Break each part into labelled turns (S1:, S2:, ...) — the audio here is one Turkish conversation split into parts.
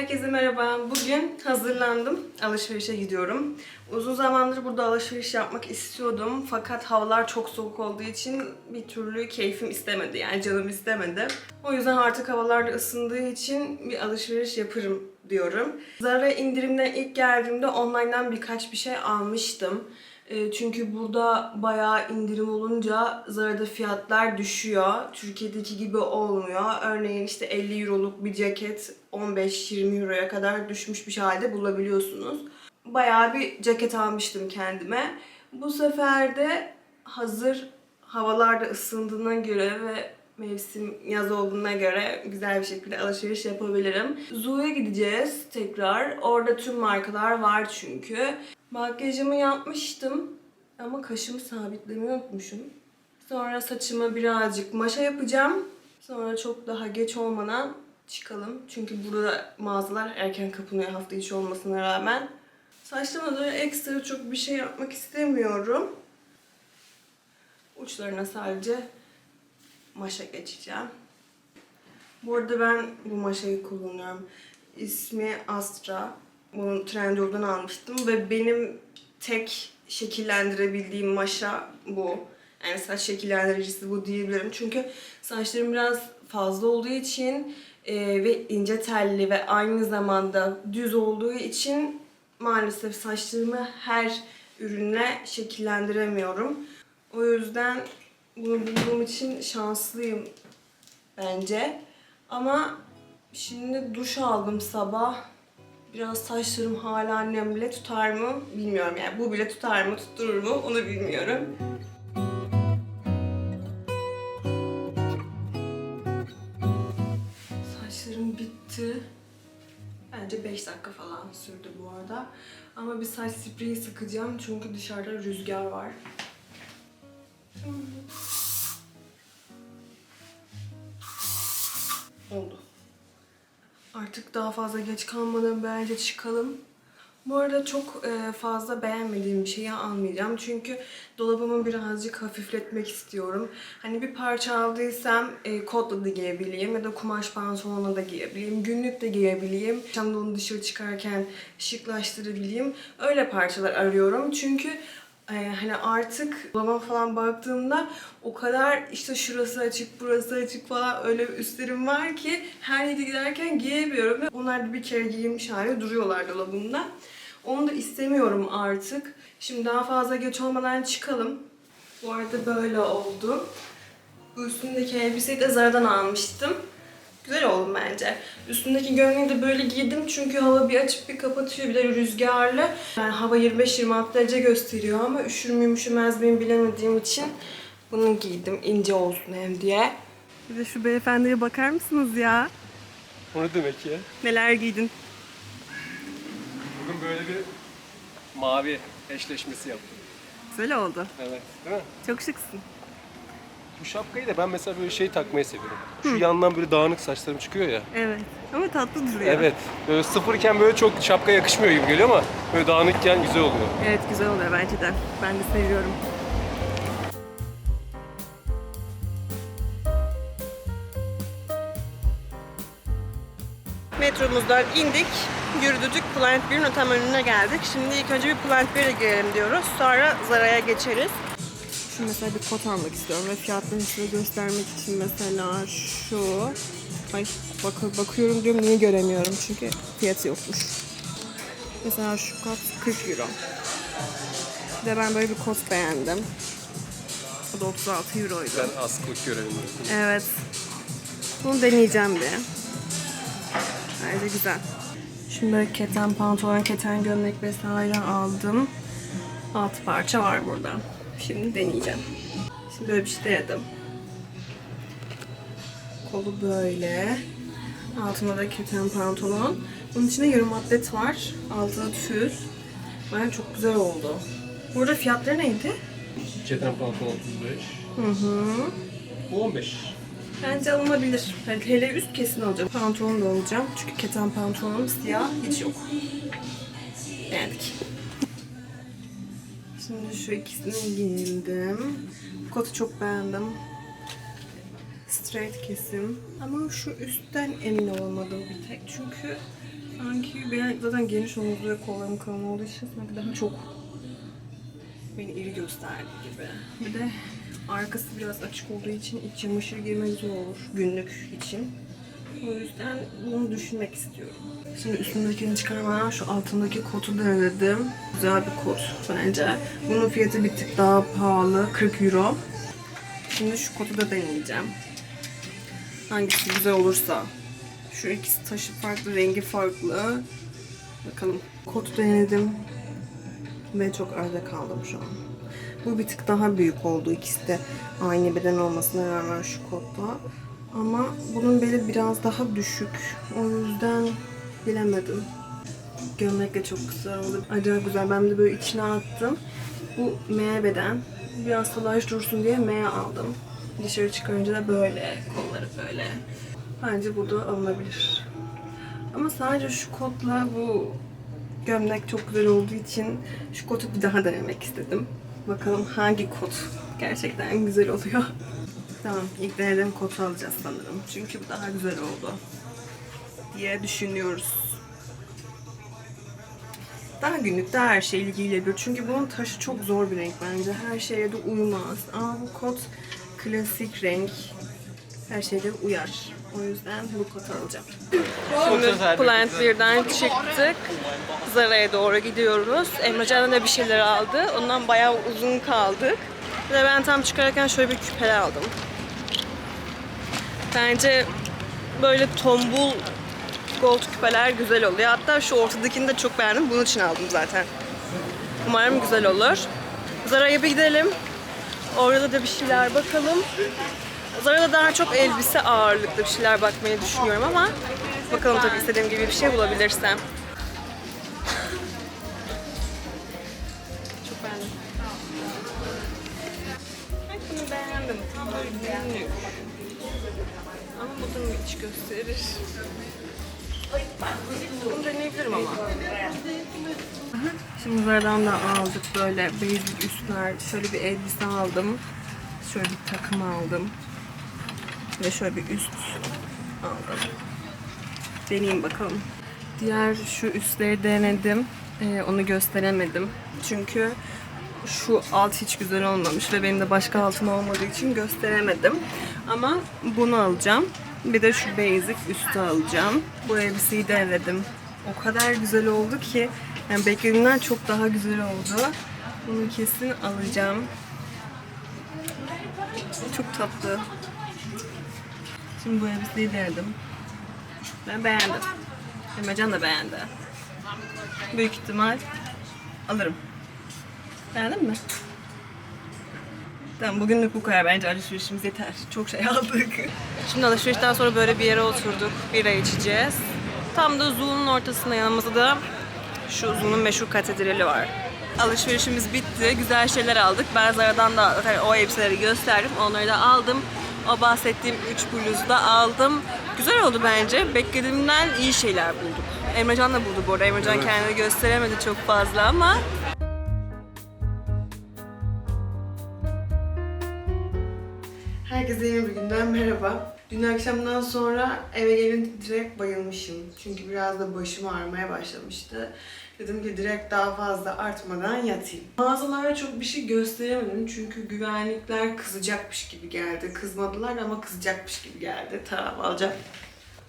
S1: Herkese merhaba. Bugün hazırlandım. Alışverişe gidiyorum. Uzun zamandır burada alışveriş yapmak istiyordum. Fakat havalar çok soğuk olduğu için bir türlü keyfim istemedi. Yani canım istemedi. O yüzden artık havalar da ısındığı için bir alışveriş yaparım diyorum. Zara indirimden ilk geldiğimde online'dan birkaç bir şey almıştım. E, Çünkü burada bayağı indirim olunca Zara'da fiyatlar düşüyor. Türkiye'deki gibi olmuyor. Örneğin işte 50 euroluk bir ceket 15-20 euroya kadar düşmüş bir halde bulabiliyorsunuz. Bayağı bir ceket almıştım kendime. Bu sefer de hazır havalarda ısındığına göre ve mevsim yaz olduğuna göre güzel bir şekilde alışveriş yapabilirim. Zoo'ya gideceğiz tekrar. Orada tüm markalar var çünkü. Makyajımı yapmıştım ama kaşımı sabitlemeyi unutmuşum. Sonra saçımı birazcık maşa yapacağım. Sonra çok daha geç olmadan çıkalım. Çünkü burada mağazalar erken kapanıyor hafta içi olmasına rağmen. Saçlarıma da ekstra çok bir şey yapmak istemiyorum. Uçlarına sadece maşa geçeceğim. Bu arada ben bu maşayı kullanıyorum. İsmi Astra. Bunu Trendyol'dan almıştım ve benim tek şekillendirebildiğim maşa bu. Yani saç şekillendiricisi bu diyebilirim. Çünkü saçlarım biraz fazla olduğu için e, ve ince telli ve aynı zamanda düz olduğu için maalesef saçlarımı her ürünle şekillendiremiyorum. O yüzden bunu bulduğum için şanslıyım bence. Ama şimdi duş aldım sabah. Biraz saçlarım hala bile tutar mı bilmiyorum yani. Bu bile tutar mı tutturur mu onu bilmiyorum. Saçlarım bitti. Bence 5 dakika falan sürdü bu arada. Ama bir saç spreyi sıkacağım çünkü dışarıda rüzgar var. Oldu. Artık daha fazla geç kalmadan bence çıkalım. Bu arada çok e, fazla beğenmediğim bir şeyi almayacağım. Çünkü dolabımı birazcık hafifletmek istiyorum. Hani bir parça aldıysam e, kotla da giyebileyim ya da kumaş pantolonla da giyebileyim. Günlük de giyebileyim. Akşam onu dışarı çıkarken şıklaştırabileyim. Öyle parçalar arıyorum. Çünkü ee, hani artık babama falan baktığımda o kadar işte şurası açık, burası açık falan öyle üstlerim var ki her yere giderken giyemiyorum ve onlar da bir kere giyilmiş hali duruyorlar dolabımda. Onu da istemiyorum artık. Şimdi daha fazla geç olmadan çıkalım. Bu arada böyle oldu. Bu üstündeki elbiseyi de Zara'dan almıştım. Güzel oldu bence. Üstündeki gömleği de böyle giydim çünkü hava bir açıp bir kapatıyor bir de rüzgarlı. Yani hava 25-26 derece gösteriyor ama üşür müyüm üşümez miyim bilemediğim için bunu giydim ince olsun hem diye. Bir de şu beyefendiye bakar mısınız ya?
S2: O ne demek ya?
S1: Neler giydin?
S2: Bugün böyle bir mavi eşleşmesi yaptım.
S1: Güzel oldu.
S2: Evet. Değil mi?
S1: Çok şıksın.
S2: Bu şapkayı da ben mesela böyle şey takmayı seviyorum. Şu yandan böyle dağınık saçlarım çıkıyor ya.
S1: Evet. Ama tatlı duruyor.
S2: Evet. Böyle sıfırken böyle çok şapka yakışmıyor gibi geliyor ama böyle dağınıkken güzel oluyor.
S1: Evet güzel oluyor bence de. Ben de seviyorum. Metromuzdan indik. Yürüdük. Plant 1'in tam önüne geldik. Şimdi ilk önce bir Plant 1'e girelim diyoruz. Sonra Zara'ya geçeriz. Şu mesela bir kot almak istiyorum ve fiyatlarını size göstermek için mesela şu. Ay bak bakıyorum diyorum niye göremiyorum çünkü fiyatı yokmuş. Mesela şu kot 40 euro. Bir de ben böyle bir kot beğendim. O da 36 euroydu.
S2: Ben askılık görevim.
S1: Evet. Bunu deneyeceğim bir. Bence güzel. Şimdi böyle keten pantolon, keten gömlek vesaire aldım. Altı parça var burada. Şimdi deneyeceğim. Şimdi böyle bir şey denedim. Kolu böyle. Altında da keten pantolon. Bunun içinde yarım atlet var. Altında tül. Bence çok güzel oldu. Burada fiyatları neydi?
S2: Keten pantolon 35.
S1: Hı hı.
S2: Bu 15.
S1: Bence alınabilir. Yani hele üst kesin alacağım. Pantolon da alacağım. Çünkü keten pantolonum siyah hiç yok. Beğendik. Şimdi şu ikisini giyindim. Bu kotu çok beğendim. Straight kesim. Ama şu üstten emin olamadım bir tek. Çünkü Sanki ben zaten geniş omuzlu ve kollarım kalın olduğu için sanki daha çok beni iri gösterdi gibi. Bir de arkası biraz açık olduğu için iç çamaşır giymek zor olur günlük için. O yüzden bunu düşünmek istiyorum. Şimdi üstündekini çıkarmadan şu altındaki kotu denedim. Güzel bir kot bence. Bunun fiyatı bir tık daha pahalı. 40 euro. Şimdi şu kotu da deneyeceğim. Hangisi güzel olursa. Şu ikisi taşı farklı, rengi farklı. Bakalım. Kotu denedim. Ve çok arada kaldım şu an. Bu bir tık daha büyük oldu. İkisi de aynı beden olmasına rağmen şu kotta. Ama bunun beli biraz daha düşük. O yüzden bilemedim. Gömlek de çok güzel oldu. Acayip güzel. Ben de böyle içine attım. Bu M beden. Biraz salaş dursun diye M aldım. Dışarı çıkarınca da böyle. Kolları böyle. Bence bu da alınabilir. Ama sadece şu kotla bu gömlek çok güzel olduğu için şu kotu bir daha denemek istedim. Bakalım hangi kot gerçekten güzel oluyor. Tamam, ilk denediğim kotu alacağız sanırım. Çünkü bu daha güzel oldu diye düşünüyoruz. Daha günlük, daha her şeyle giyilebilir. Çünkü bunun taşı çok zor bir renk bence. Her şeye de uymaz. Ama bu kot klasik renk. Her şeyde uyar. O yüzden bu kotu alacağım. Şimdi Plant Beer'den çıktık. Zara'ya doğru gidiyoruz. Emrecan da bir şeyler aldı. Ondan bayağı uzun kaldık. Ve ben tam çıkarken şöyle bir küpeler aldım. Bence böyle tombul gold küpeler güzel oluyor. Hatta şu ortadakini de çok beğendim. Bunun için aldım zaten. Umarım güzel olur. Zara'ya bir gidelim. Orada da bir şeyler bakalım. Zara'da daha çok elbise ağırlıklı bir şeyler bakmayı düşünüyorum ama bakalım tabii istediğim gibi bir şey bulabilirsem. Gösterir. Bunu deneyebilirim ama. Şimdi Zara'dan da aldık böyle basic üstler. Şöyle bir elbise aldım. Şöyle bir takım aldım. Ve şöyle bir üst aldım. Deneyeyim bakalım. Diğer şu üstleri denedim. Ee, onu gösteremedim. Çünkü şu alt hiç güzel olmamış ve benim de başka altım olmadığı için gösteremedim. Ama bunu alacağım. Bir de şu basic üstü alacağım. Bu elbiseyi denedim. O kadar güzel oldu ki yani beklediğimden çok daha güzel oldu. Bunu kesin alacağım. Çok tatlı. Şimdi bu elbiseyi denedim. Ben beğendim. Emrecan da beğendi. Büyük ihtimal alırım. Beğendin mi? Tamam bugünlük bu kadar bence alışverişimiz yeter. Çok şey aldık. Şimdi alışverişten sonra böyle bir yere oturduk. Bira içeceğiz. Tam da Zul'un ortasında yanımızda da şu Zul'un meşhur katedrali var. Alışverişimiz bitti. Güzel şeyler aldık. Ben Zara'dan da zaten o elbiseleri gösterdim. Onları da aldım. O bahsettiğim 3 bluzu da aldım. Güzel oldu bence. Beklediğimden iyi şeyler bulduk. Emrecan da buldu bu arada. Emrecan kendini gösteremedi çok fazla ama Herkese yeni bir günden merhaba. Dün akşamdan sonra eve gelince direkt bayılmışım. Çünkü biraz da başım ağrımaya başlamıştı. Dedim ki direkt daha fazla artmadan yatayım. Mağazalara çok bir şey gösteremedim çünkü güvenlikler kızacakmış gibi geldi. Kızmadılar ama kızacakmış gibi geldi. Tamam alacağım.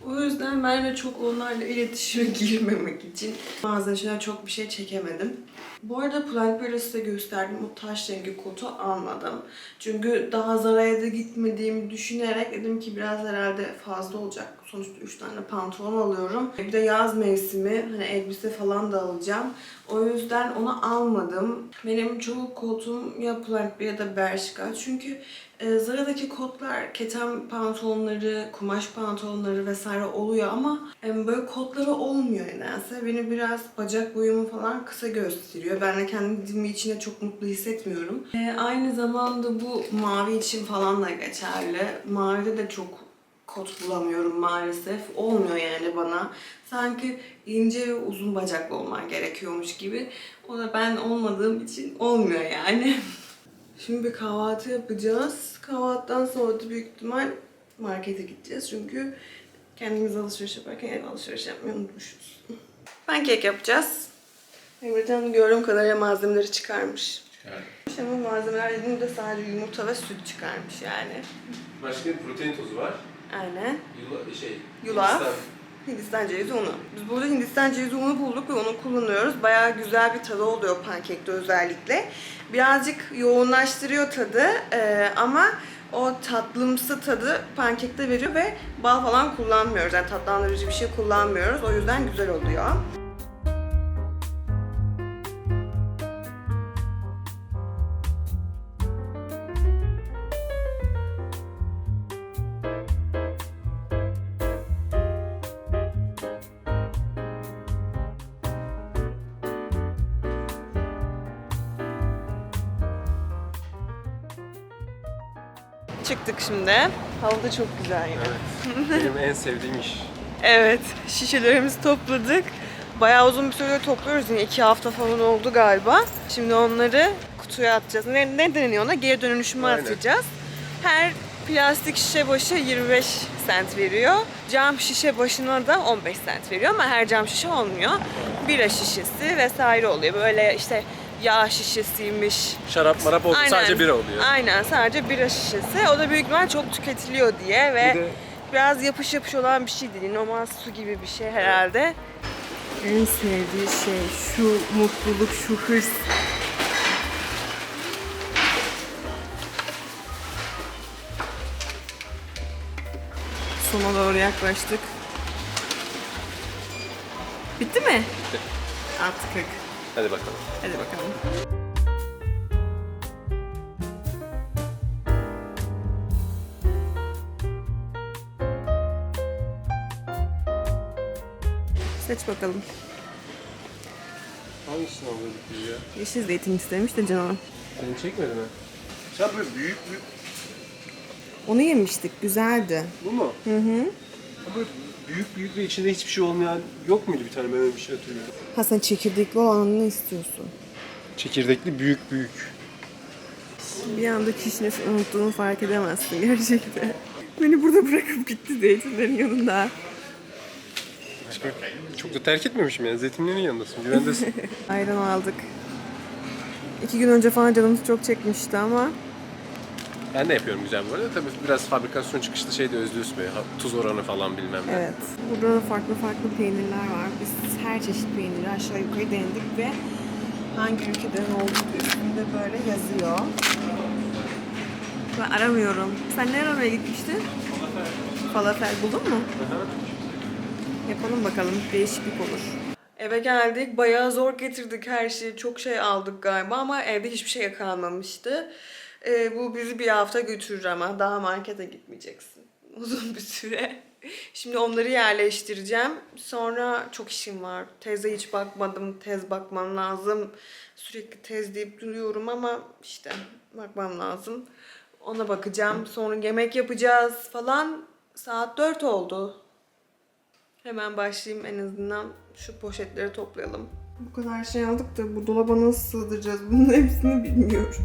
S1: O yüzden ben de çok onlarla iletişime girmemek için bazen şeyler çok bir şey çekemedim. Bu arada Plant Bear'ı gösterdim. O taş rengi kotu almadım. Çünkü daha Zara'ya da gitmediğimi düşünerek dedim ki biraz herhalde fazla olacak. Sonuçta 3 tane pantolon alıyorum. Bir de yaz mevsimi hani elbise falan da alacağım. O yüzden onu almadım. Benim çoğu kotum ya Plant Bear ya da Bershka. Çünkü e, Zara'daki kotlar keten pantolonları, kumaş pantolonları vesaire oluyor ama böyle kotları olmuyor nedense. Beni biraz bacak boyumu falan kısa gösteriyor. Ben de kendimi içinde çok mutlu hissetmiyorum. E, aynı zamanda bu mavi için falan da geçerli. Mavide de çok kot bulamıyorum maalesef. Olmuyor yani bana. Sanki ince ve uzun bacaklı olman gerekiyormuş gibi. O da ben olmadığım için olmuyor yani. Şimdi bir kahvaltı yapacağız. Kahvaltıdan sonra da büyük ihtimal markete gideceğiz. Çünkü Kendimiz alışveriş yaparken ev alışveriş yapmayı unutmuşuz. Pankek yapacağız. Emrecan gördüğüm kadarıyla malzemeleri çıkarmış. Ama malzemeler dediğimde sadece yumurta ve süt çıkarmış yani.
S2: Başka protein tozu var.
S1: Aynen.
S2: Yula, şey,
S1: Yulaf. Hindistan cevizi unu. Biz burada Hindistan cevizi unu bulduk ve onu kullanıyoruz. Bayağı güzel bir tadı oluyor pankekte özellikle. Birazcık yoğunlaştırıyor tadı ee, ama o tatlımsı tadı pankekte veriyor ve bal falan kullanmıyoruz. Yani tatlandırıcı bir şey kullanmıyoruz. O yüzden güzel oluyor. Çıktık şimdi. Hava da çok güzel yine.
S2: Evet. Benim en sevdiğim iş.
S1: Evet, şişelerimizi topladık. Bayağı uzun bir süredir topluyoruz yine iki hafta falan oldu galiba. Şimdi onları kutuya atacağız. Ne, ne deniyor ona? Geri dönüşüme
S2: Aynen.
S1: atacağız. Her plastik şişe başı 25 sent veriyor. Cam şişe başına da 15 sent veriyor ama her cam şişe olmuyor. Bira şişesi vesaire oluyor. Böyle işte yağ şişesiymiş,
S2: Şarap marap oldu.
S1: Aynen.
S2: Sadece bira oluyor.
S1: Aynen sadece bira şişesi. O da büyük ihtimal çok tüketiliyor diye ve
S2: Bir de-
S1: biraz yapış yapış olan bir şey değil. Normal su gibi bir şey herhalde. En sevdiği şey şu mutluluk, şu hırs. Sona doğru yaklaştık. Bitti mi?
S2: Bitti.
S1: Artık.
S2: Hadi bakalım.
S1: Hadi bakalım. Seç bakalım.
S2: Hangisini alıyorduk biz ya?
S1: Yeşil zeytin istemiş de canım.
S2: Seni çekmedi mi? Sen böyle büyük büyük...
S1: Onu yemiştik, güzeldi.
S2: Bu mu? Hı hı. Böyle büyük büyük ve içinde hiçbir şey olmayan yok muydu bir tane ben öyle bir şey hatırlıyorum.
S1: Ha sen çekirdekli olanını istiyorsun.
S2: Çekirdekli büyük büyük.
S1: Bir anda kişnesini unuttuğunu fark edemezsin gerçekten. Beni burada bırakıp gitti zeytinlerin yanında.
S2: Başka çok da terk etmemişim yani. Zeytinlerin yanındasın. Güvendesin.
S1: Ayran aldık. İki gün önce falan canımız çok çekmişti ama
S2: ben de yapıyorum güzel bu arada. Tabii biraz fabrikasyon çıkışlı şey de özlüyorsun böyle. Tuz oranı falan bilmem ne.
S1: evet. Burada da farklı farklı peynirler var. Biz her çeşit peyniri aşağı yukarı denedik ve hangi ülkeden olduğu üstünde böyle yazıyor. Ben aramıyorum. Sen ne aramaya gitmiştin? Falafel buldun mu? Yapalım bakalım. Değişiklik olur. Eve geldik. Bayağı zor getirdik her şeyi. Çok şey aldık galiba ama evde hiçbir şey kalmamıştı. Ee, bu bizi bir hafta götürür ama daha markete gitmeyeceksin. Uzun bir süre. Şimdi onları yerleştireceğim. Sonra çok işim var. Teze hiç bakmadım. Tez bakmam lazım. Sürekli tez deyip duruyorum ama işte bakmam lazım. Ona bakacağım. Sonra yemek yapacağız falan. Saat 4 oldu. Hemen başlayayım en azından şu poşetleri toplayalım. Bu kadar şey aldık da bu dolaba nasıl sığdıracağız bunun hepsini bilmiyorum.